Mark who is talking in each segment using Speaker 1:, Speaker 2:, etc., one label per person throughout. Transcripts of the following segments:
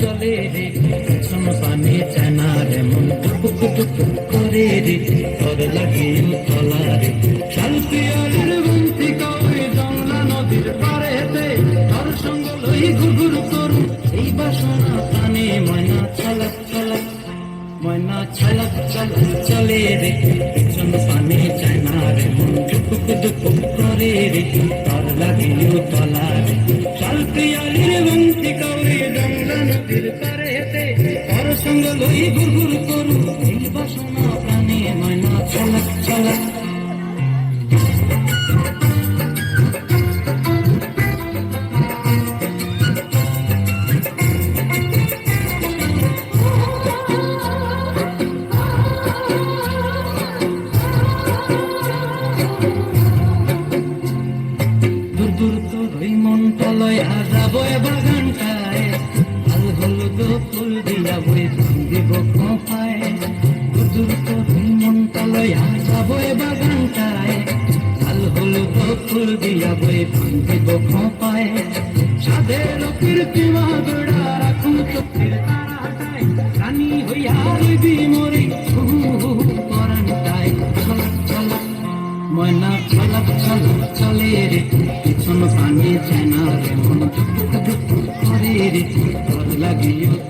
Speaker 1: চলে রে শোন পানে চেনার মন টুক টুক করে রে তোর লাগে তলা রে। শালপিয়ারের বন্তি কবে জংলা নদীর পারেতে তোর সঙ্গ লই মন দুপুক দুপুক করে রে তার লাগিও তলা রে চাল প্রিয়ালির বংশী কাউরে জংলা নদীর পারে হেতে তার সঙ্গ লই ঘুর ঘুর করু বাসনা প্রাণে ময়না চলক চলক লয়া যাব বাগানটায় লাল হলুদ ফুল দিয়া বই দিব দূর তোর ওই মনটা লয়া বাগানটায় লাল হলুদ ফুল দিয়া বই দিব খোঁপায় সাদের কীর্তি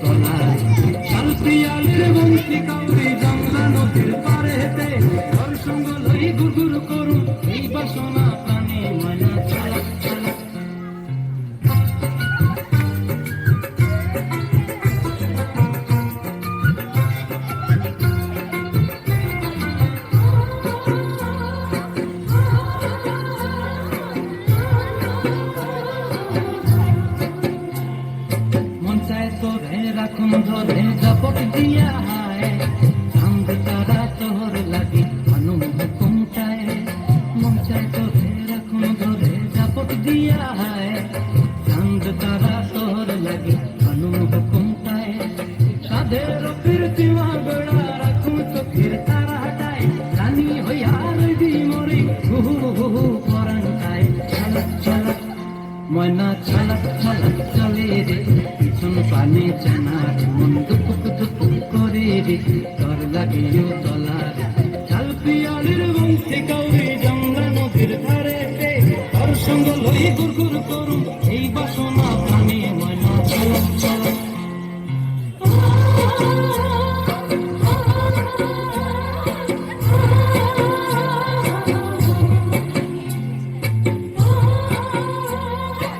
Speaker 1: লাগিও তলায় শাল পিয়ালের বন্তি নদীর পারে হেতে তোর সঙ্গ লই গুরগুর করু এই বাসনা রাখুন ধরে জাপট দিয়া হায় চাঁদ ময়না ছলক ছলক চলে রে, পিছন পানে চানার মন দুপুক দুপুক করে রে তর লাগিও তলার চাল পিয়ালের বংশে কাউরি গঙ্গা নদীর ধারে তর সঙ্গ লই গুরগুর করু